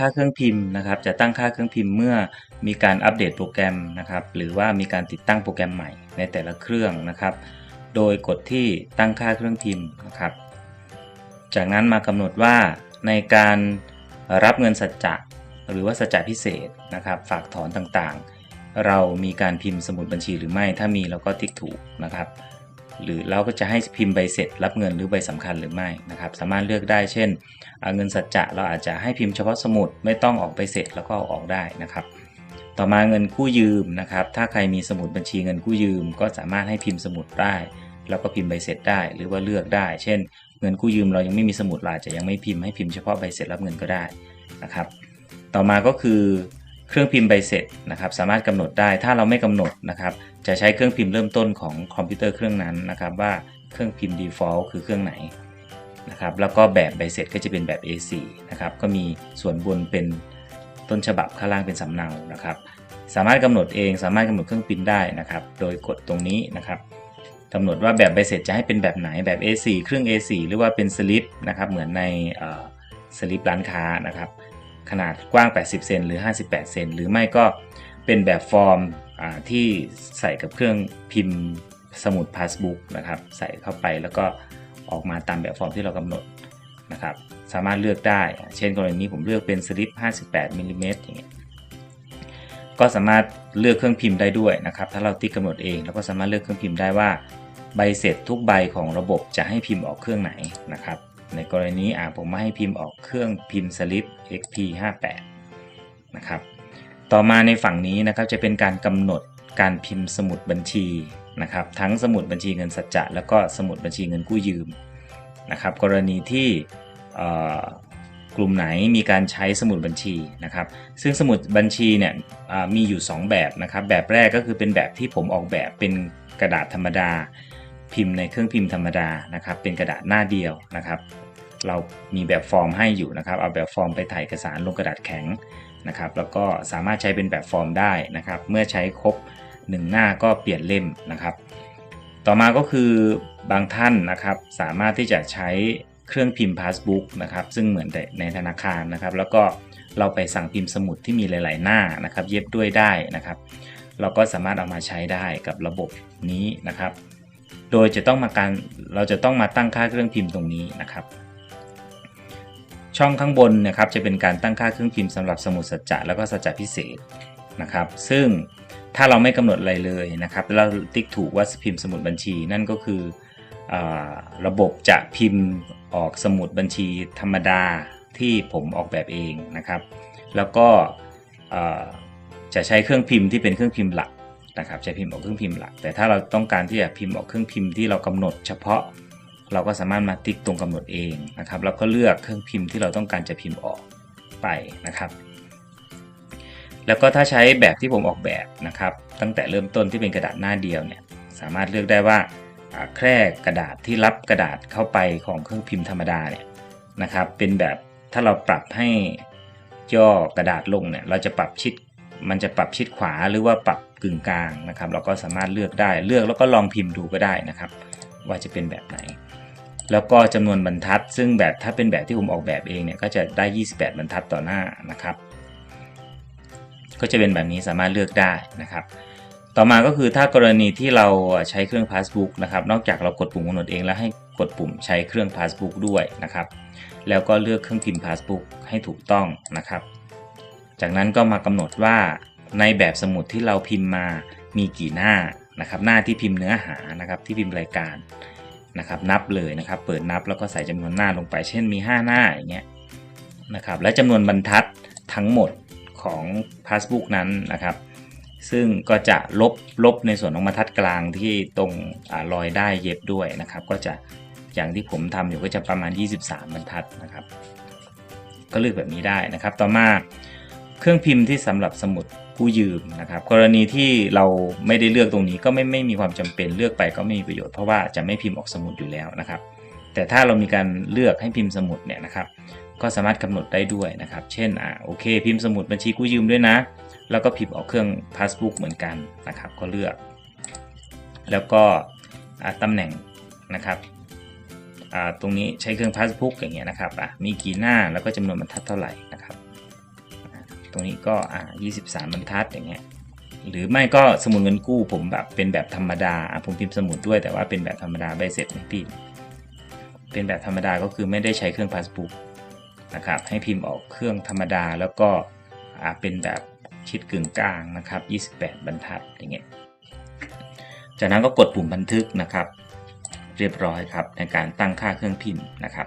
ค่าเครื่องพิมพ์นะครับ จะตั้งค่าเครื่องพิมพ์เมื่อมีการอัปเดตโปรแกรมนะครับ หรือว่ามีการติดตั้งโปรแกรมใหม่ในแต่ละเครื่องนะครับ โดยกดที่ตั้งค่าเครื่องพิมพ์นะครับ จากนั้นมากำหนดว่าในการรับเงินสัจจะหรือว่าสัจจะพิเศษนะครับ ฝากถอนต่างๆ เรามีการพิมพ์สมุดบัญชีหรือไม่ ถ้ามีเราก็ติ๊กถูกนะครับ หรือเราก็จะให้พิมพ์ใบเสร็จ รับเงินหรือใบสำคัญหรือไม่นะครับสามารถเลือกได้เช่น เงินสัจจะเราอาจจะให้พิมพ์เฉพาะสมุดไม่ต้องออกใบเสร็จแล้วก็เอาออกได้นะครับ ต่อมาเงินกู้ยืมนะครับถ้าใครมีสมุดบัญชีเงินกู้ยืม ก็สามารถให้พิมพ์สมุดได้ แล้วก็พิมพ์ใบเสร็จได้ หรือว่าเลือกได้ เช่น เงินกู้ยืมเรายังไม่มีสมุดเราอาจจะยังไม่พิมพ์ให้พิมพ์เฉพาะใบเสร็จรับเงินก็ได้นะครับต่อมาก็คือ เครื่องพิมพ์ใบเสร็จนะครับสามารถกำหนดได้ถ้าเราไม่กำหนดนะครับจะใช้เครื่องพิมพ์เริ่มต้นของคอมพิวเตอร์เครื่องนั้นนะครับว่าเครื่องพิมพ์ default คือเครื่องไหนนะครับแล้วก็แบบใบเสร็จก็จะเป็นแบบ A4 นะครับก็มีส่วนบนเป็นต้นฉบับข้างล่างเป็นสำเนานะครับ สามารถกำหนดเองสามารถกำหนดเครื่องพิมพ์ได้นะครับ โดยกดตรงนี้นะครับกำหนดว่าแบบใบเสร็จจะให้เป็นแบบไหนแบบ A4 เครื่อง A4 หรือว่าเป็นสลิปนะครับเหมือนในสลิปร้านค้านะครับ ขนาดกว้าง 80 เซนหรือ 58 เซนหรือไม่ก็เป็นแบบฟอร์มที่ใส่กับเครื่องพิมพ์สมุดพาสบุ๊กนะครับใส่เข้าไปแล้วก็ออกมาตามแบบฟอร์มที่เรากำหนดนะครับสามารถเลือกได้ เช่นกรณีนี้ผมเลือกเป็นสลิป 58มิลลิเมตรอย่างเงี้ยก็สามารถเลือกเครื่องพิมพ์ได้ด้วยนะครับ ถ้าเราติ๊กกำหนดเองเราก็สามารถเลือกเครื่องพิมพ์ได้ว่าใบเสร็จทุกใบของระบบจะให้พิมพ์ออกเครื่องไหนนะครับ ในกรณีอ่าผมมาให้พิมพ์ออกเครื่องพิมพ์สลิป XP58 นะครับต่อมาในฝั่งนี้นะครับจะเป็นการกำหนดการพิมพ์สมุดบัญชีนะครับทั้งสมุดบัญชีเงินสัจจะแล้วก็สมุดบัญชีเงินกู้ยืมนะครับกรณีที่เอ่อกลุ่มไหนมีการใช้สมุดบัญชีนะครับ ซึ่งสมุดบัญชีเนี่ยมีอยู่ 2 แบบนะครับ แบบแรกก็คือเป็นแบบที่ผมออกแบบเป็นกระดาษธรรมดา พิมพ์ในเครื่องพิมพ์ธรรมดานะครับ เป็นกระดาษหน้าเดียวนะครับ เรามีแบบฟอร์มให้อยู่นะครับ เอาแบบฟอร์มไปถ่ายเอกสารลงกระดาษแข็งนะครับ แล้วก็สามารถใช้เป็นแบบฟอร์มได้นะครับ เมื่อใช้ครบ 1 หน้าก็เปลี่ยนเล่มนะครับ ต่อมาก็คือบางท่านนะครับ สามารถที่จะใช้เครื่องพิมพ์พาสบุ๊กนะครับ ซึ่งเหมือนแต่ในธนาคารนะครับ แล้วก็เราไปสั่งพิมพ์สมุดที่มีหลาย ๆ หน้านะครับ เย็บด้วยได้นะครับ เราก็สามารถเอามาใช้ได้กับระบบนี้นะครับ โดยจะต้องมาการเราจะต้องมาตั้งค่าเครื่องพิมพ์ตรงนี้นะครับ ช่องข้างบนนะครับจะเป็นการตั้งค่าเครื่องพิมพ์สำหรับสมุดสัจจะแล้วก็สัจจะพิเศษนะครับ ซึ่งถ้าเราไม่กำหนดอะไรเลยนะครับแล้วเราติ๊กถูกว่าพิมพ์สมุดบัญชี นั่นก็คืออระบบจะพิมพ์ออกสมุดบัญชีธรรมดาที่ผมออกแบบเองนะครับ แล้วก็จะใช้เครื่องพิมพ์ที่เป็นเครื่องพิมพ์หลักนะครับ จะพิมพ์ออกเครื่องพิมพ์หลัก แต่ถ้าเราต้องการที่จะพิมพ์ออกเครื่องพิมพ์ที่เรากำหนดเฉพาะ เราก็สามารถมาติ๊กตรงกำหนดเองนะครับแล้วก็เลือกเครื่องพิมพ์ที่เราต้องการจะพิมพ์ออกไปนะครับ แล้วก็ถ้าใช้แบบที่ผมออกแบบนะครับ ตั้งแต่เริ่มต้นที่เป็นกระดาษหน้าเดียวเนี่ยสามารถเลือกได้ว่าแคร่กระดาษที่รับกระดาษเข้าไปของเครื่องพิมพ์ธรรมดาเนี่ยนะครับ เป็นแบบถ้าเราปรับให้ย่อกระดาษลงเนี่ยเราจะปรับชิดมันจะปรับชิดขวาหรือว่าปรับกึ่งกลางนะครับ เราก็สามารถเลือกได้เลือกแล้วก็ลองพิมพ์ดูก็ได้นะครับ ว่าจะเป็นแบบไหน แล้วก็จำนวนบรรทัด ซึ่งแบบถ้าเป็นแบบที่ผมออกแบบเองเนี่ยก็จะได้ 28 บรรทัดต่อหน้านะครับ ก็จะเป็นแบบนี้สามารถเลือกได้นะครับ ต่อมาก็คือถ้ากรณีที่เราใช้เครื่อง Passbook นะครับ นอกจากเรากดปุ่มกำหนดเองแล้วให้กดปุ่มใช้เครื่อง Passbook ด้วยนะครับ แล้วก็เลือกเครื่องพิมพ์ Passbook ให้ถูกต้องนะครับ จากนั้นก็มากำหนดว่าในแบบสมุดที่เราพิมพ์มามีกี่หน้านะครับ หน้าที่พิมพ์เนื้อหานะครับที่พิมพ์รายการ นะครับนับเลยนะครับ เปิดนับแล้วก็ใส่จำนวนหน้าลงไป เช่นมี 5 หน้าอย่างเงี้ยนะครับและจำนวนบรรทัดทั้งหมดของ Passbook นั้นนะครับ ซึ่งก็จะลบลบในส่วนของบรรทัดกลางที่ตรงอรอยได้เย็บด้วยนะครับ ก็จะอย่างที่ผมทำอยู่ก็จะประมาณ 23 บรรทัดนะครับ ก็เลือกแบบนี้ได้นะครับ ต่อมา เครื่องพิมพ์ที่สำหรับสมุดกู้ยืมนะครับ กรณีที่เราไม่ได้เลือกตรงนี้ก็ไม่ไม่มีความจำเป็นเลือกไปก็ไม่มีประโยชน์เพราะว่าจะไม่พิมพ์ออกสมุดอยู่แล้วนะครับ แต่ถ้าเรามีการเลือกให้พิมพ์สมุดเนี่ยนะครับ ก็สามารถกำหนดได้ด้วยนะครับ เช่นอ่าโอเค พิมพ์สมุดบัญชีกู้ยืมด้วยนะ แล้วก็พิมพ์ออกเครื่อง Passbook เหมือนกันนะครับ ก็เลือก แล้วก็อ่าตำแหน่งนะครับอ่าตรงนี้ใช้เครื่อง Passbook อย่างเงี้ยนะครับอะมีกี่หน้าแล้วก็จำนวนบรรทัดเท่าไหร่นะครับ ตรงนี้ก็อ่า23 บรรทัดอย่างเงี้ยหรือไม่ก็สมุดเงินกู้ผมแบบเป็นแบบธรรมดา ผมพิมพ์สมุดด้วยแต่ว่าเป็นแบบธรรมดาใบเสร็จไม่พิมพ์เป็นแบบธรรมดาก็คือไม่ได้ใช้เครื่องพาสบุ๊กนะครับให้พิมพ์ออกเครื่องธรรมดาแล้วก็เป็นแบบชิดกึ่งกลางนะครับ 28 บรรทัดอย่างเงี้ยจากนั้นก็กดปุ่มบันทึกนะครับ เรียบร้อยครับในการตั้งค่าเครื่องพิมพ์นะครับ